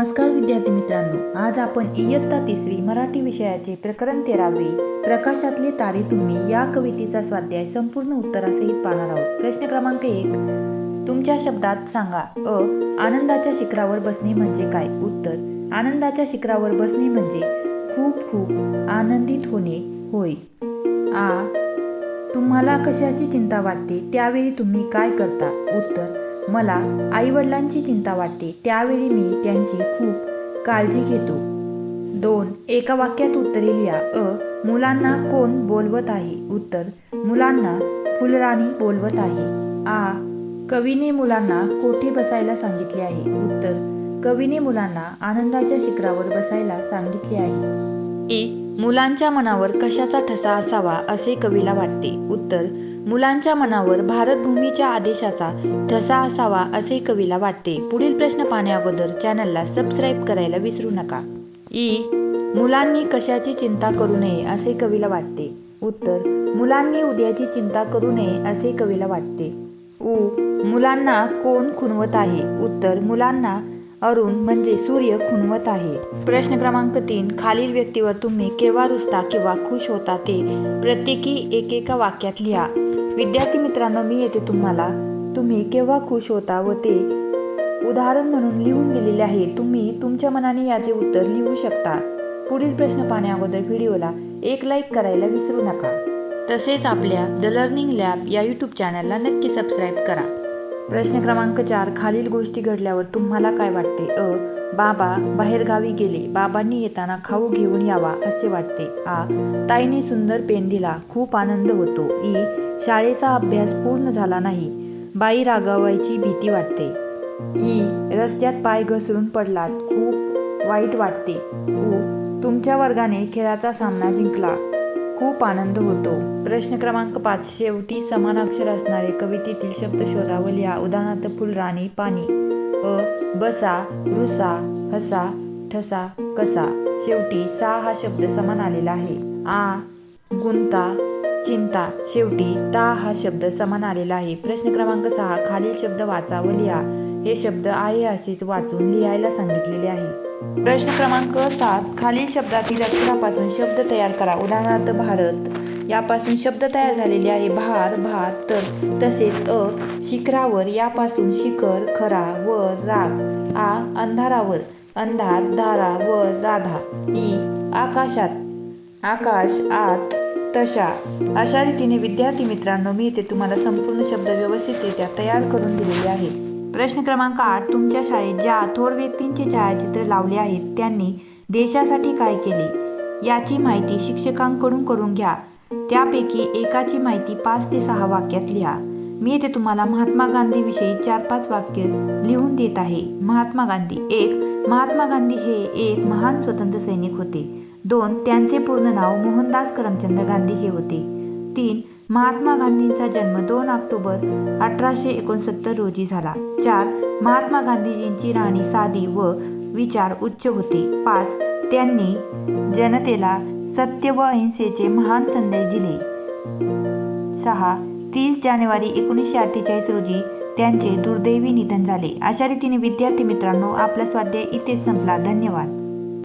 नमस्कार विद्यार्थी मित्रांनो आज आपण इयत्ता तिसरी मराठी विषयाचे प्रकरण तेरावे. प्रकाशातले तारे तुम्ही या कवितेचा स्वाध्याय संपूर्ण उत्तरासहित पाहणार आहोत. प्रश्न क्रमांक एक. तुमच्या शब्दात सांगा अ आनंदाच्या शिखरावर बसणे म्हणजे काय? उत्तर आनंदाच्या शिखरावर बसणे म्हणजे खूप खूप आनंदित होणे होय. आ तुम्हाला कशाची चिंता वाटते? त्यावेळी तुम्ही काय करता? उत्तर मला आईवडिलांची चिंता वाटते. त्यावेळी मी त्यांची खूप काळजी घेतो. दोन एका वाक्यात उत्तरे लिहा. अ मुलांना कोण बोलवत आहे? उत्तर मुलांना फुलराणी बोलवत आहे. आ कवीने मुलांना कोठे बसायला सांगितले आहे? उत्तर कवीने मुलांना आनंदाच्या शिखरावर बसायला सांगितले आहे. ए मुलांच्या मनावर कशाचा ठसा असावा असे कवीला वाटते. उत्तर मुलांच्या मनावर भारतभूमीच्या आदेशाचा ठसा असावा असे कवीला वाटते. पुढील प्रश्न पाहण्याअगोदर चॅनलला सबस्क्राईब करायला विसरू नका. ई. मुलांनी कशाची चिंता करू नये असे कवीला वाटते. उत्तर. मुलांनी उद्याची चिंता करू नये असे कवीला वाटते. उ. मुलांना कोण खुणवत आहे? उत्तर. मुलांना अरुण म्हणजे सूर्य खुणवत आहे. प्रश्न क्रमांक तीन. खालील व्यक्तीवर तुम्ही केव्हा रुसता किंवा खुश होता ते प्रत्येकी एकेका वाक्यात लिहा. विद्यार्थी मित्रांनो मी येते तुम्हाला. तुम्ही केव्हा खुश होता व ते उदाहरण म्हणून लिहून दिलेले आहे. तुम्ही तुमच्या मनाने याचे उत्तर लिहू शकता. पुढील प्रश्न पाहण्याअगोदर व्हिडिओला एक लाईक करायला विसरू नका. तसेच आपल्या द लर्निंग लॅब या यूट्यूब चॅनलला नक्की सबस्क्राईब करा. प्रश्न क्रमांक चार खालील गोष्टी घडल्यावर तुम्हाला काय वाटते? अ बाबा बाहेरगावी गेले. बाबांनी येताना खाऊ घेऊन यावा असे वाटते. आ ताईने सुंदर पेन दिला. खूप आनंद होतो. ई शाळेचा अभ्यास पूर्ण झाला नाही. बाई रागावायची भीती वाटते. ई रस्त्यात पाय घसरून पडलात. खूप वाईट वाटते. ऊ तुमच्या वर्गाने खेळाचा सामना जिंकला. खूप आनंद होतो. प्रश्न क्रमांक पाच. शेवटी समान अक्षर असणारे कवितेतील शब्द शोधा व लिहा. उदाहरणार्थ फुलराणी पाणी. अ बसा रुसा हसा ठसा कसा. शेवटी सा हा शब्द समान आलेला आहे. आ गुंता चिंता. शेवटी ता हा शब्द समान आलेला आहे. प्रश्न क्रमांक सहा खालील शब्द वाचा व लिहा. हे शब्द आहे असेच वाचून लिहायला सांगितलेले आहे. प्रश्न क्रमांक सात खालील शब्दातील अक्षरापासून शब्द तयार करा. उदाहरणार्थ भारत. यापासून शब्द तयार झालेले आहे. भार भात तर तसेच अ शिखरावर. यापासून शिखर खरा वर राग. आ अंधारावर. अंधार धारा वर राधा. ई आकाशात. आकाश आत. तशा अशा रीतीने विद्यार्थी मित्रांनो मी इथे तुम्हाला संपूर्ण शब्द व्यवस्थितरित्या तयार करून दिलेले आहे. प्रश्न क्रमांक आठ तुमच्या शाळेत ज्या थोर व्यक्तींचे छायाचित्र लावले आहेत त्यांनी देशासाठी काय केले? याची माहिती शिक्षकांकडून करून घ्या. त्यापैकी एकाची माहिती पाच ते सहा वाक्यात लिहा. मी येथे तुम्हाला महात्मा गांधीविषयी चार पाच वाक्य लिहून देत आहे. महात्मा गांधी एक महात्मा गांधी हे एक महान स्वतंत्र सैनिक होते. दोन त्यांचे पूर्ण नाव मोहनदास करमचंद गांधी हे होते. तीन महात्मा गांधींचा जन्म दोन ऑक्टोबर अठराशे एकोणसत्तर रोजी झाला. चार महात्मा गांधीजींची राहणी साधी व विचार उच्च होते. पाच त्यांनी जनतेला सत्य व अहिंसेचे महान संदेश दिले. सहा तीस जानेवारी एकोणीसशे अठ्ठेचाळीस रोजी त्यांचे दुर्दैवी निधन झाले. अशा रीतीने विद्यार्थी मित्रांनो आपला स्वाध्याय इथेच संपला. धन्यवाद.